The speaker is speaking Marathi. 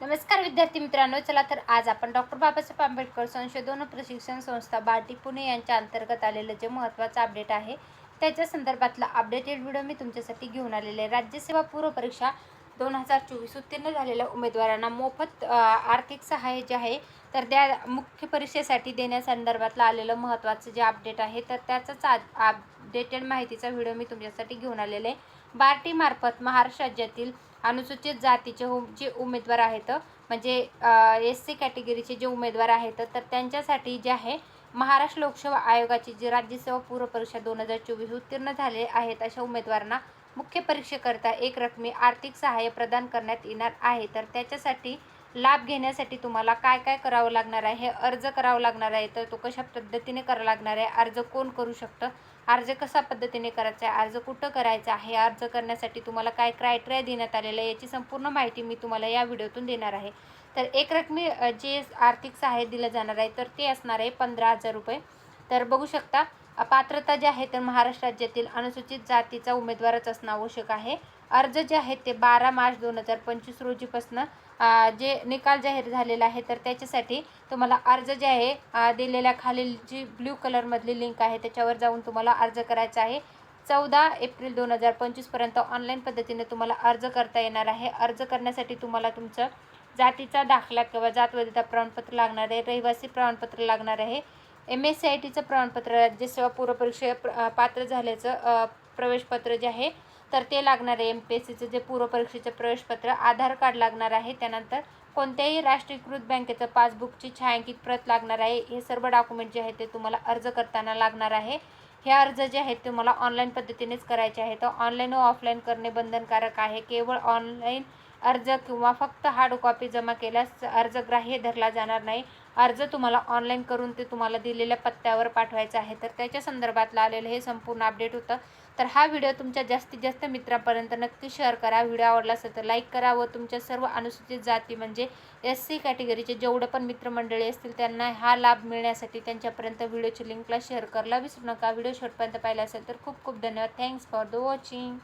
नमस्कार विद्यार्थी मित्रांनो चला तर आज आपण डॉक्टर बाबासाहेब आंबेडकर संशोधन प्रशिक्षण संस्था बार्टी पुणे यांच्या अंतर्गत आलेलं जे महत्त्वाचं अपडेट आहे त्याच्या संदर्भातला अपडेटेड व्हिडिओ मी तुमच्यासाठी घेऊन आलेले आहे. राज्यसेवा पूर्व परीक्षा दोन हजार चोवीस उत्तीर्ण झालेल्या उमेदवारांना मोफत आर्थिक सहाय्य जे आहे तर त्या मुख्य परीक्षेसाठी देण्यासंदर्भातलं आलेलं महत्त्वाचं जे अपडेट आहे तर त्याचाच अपडेटेड माहितीचा व्हिडिओ मी तुमच्यासाठी घेऊन आलेले आहे. बार्टीमार्फत महाराष्ट्र राज्यातील अनुसूचित जातीचे जे उमेदवार आहेत म्हणजे एस सी कॅटेगरीचे जे उमेदवार आहेत तर त्यांच्यासाठी जे आहे महाराष्ट्र लोकसेवा आयोगाची जी राज्यसेवा पूर्व परीक्षा दोन हजार चोवीस उत्तीर्ण झाले आहेत अशा उमेदवारांना मुख्य परीक्षेकरता एक रकमी आर्थिक सहाय्य प्रदान करण्यात येणार आहे. तर त्याच्यासाठी लाभ घेण्यासाठी तुम्हाला काय काय करावं लागणार आहे? हे अर्ज करावं लागणार आहे. तर तो कशा पद्धतीने करावा लागणार आहे? अर्ज कोण करू शकतं? अर्ज कशा पद्धतीने करायचा आहे? अर्ज कुठं करायचा आहे? अर्ज करण्यासाठी तुम्हाला काय क्रायटेरिया देण्यात आलेलं आहे याची संपूर्ण माहिती मी तुम्हाला या व्हिडिओतून देणार आहे. तर एक रकमी जे आर्थिक सहाय्य दिलं जाणार आहे तर ते असणार आहे पंधरा हजार रुपये. तर बघू शकता पात्रता जी आहे तर महाराष्ट्र राज्यातील अनुसूचित जातीचा उमेदवारच असणं आवश्यक आहे. अर्ज जे आहेत ते बारा मार्च दोन हजार पंचवीस रोजीपासनं जे निकाल जाहीर झालेला आहे तर त्याच्यासाठी तुम्हाला अर्ज जे आहे दिलेल्या खालील जी ब्ल्यू कलरमधली लिंक आहे त्याच्यावर जाऊन तुम्हाला अर्ज करायचा आहे. चौदा एप्रिल दोन हजार पंचवीसपर्यंत ऑनलाईन पद्धतीने तुम्हाला अर्ज करता येणार आहे. अर्ज करण्यासाठी तुम्हाला तुमचं जातीचा दाखला किंवा जातवैधता प्रमाणपत्र लागणार आहे रहिवासी प्रमाणपत्र लागणार आहे. एम एस सी आय टीचं प्रमाणपत्र राज्यसेवा सेवा पूर्वपरीक्षे प्र पात्र झाल्याचं प्रवेशपत्र जे आहे तर ते लागणार आहे एम पी एस सीचं जे पूर्व परीक्षेचं प्रवेशपत्र आधार कार्ड लागणार आहे त्यानंतर कोणत्याही राष्ट्रीयकृत बँकेचं पासबुकची छायांकित प्रत लागणार आहे हे सर्व डॉक्युमेंट जे आहे ते तुम्हाला अर्ज करताना लागणार आहे. हे अर्ज जे आहेत ते मला ऑनलाईन पद्धतीनेच करायचे आहेत. तर ऑनलाईन व ऑफलाईन करणे बंधनकारक आहे. केवळ ऑनलाईन अर्ज किंवा फक्त हार्ड कॉपी जमा केल्यास अर्ज ग्राह्य धरला जाणार नाही. अर्ज तुम्हाला ऑनलाईन करून ते तुम्हाला दिलेल्या पत्त्यावर पाठवायचं आहे. तर त्याच्या संदर्भातलं आलेलं हे संपूर्ण अपडेट होतं. तर हा व्हिडिओ तुमच्या जास्तीत जास्त मित्रांपर्यंत नक्की शेअर करा. व्हिडिओ आवडला असेल तर लाईक करा व तुमच्या सर्व अनुसूचित जाती म्हणजे एस सी कॅटेगरीचे जेवढं पण मित्रमंडळी असतील त्यांना हा लाभ मिळण्यासाठी त्यांच्यापर्यंत व्हिडिओची लिंकला शेअर करायला विसरू नका. व्हिडिओ शेवटपर्यंत पाहिला असेल तर खूप खूप धन्यवाद. Thanks for the watching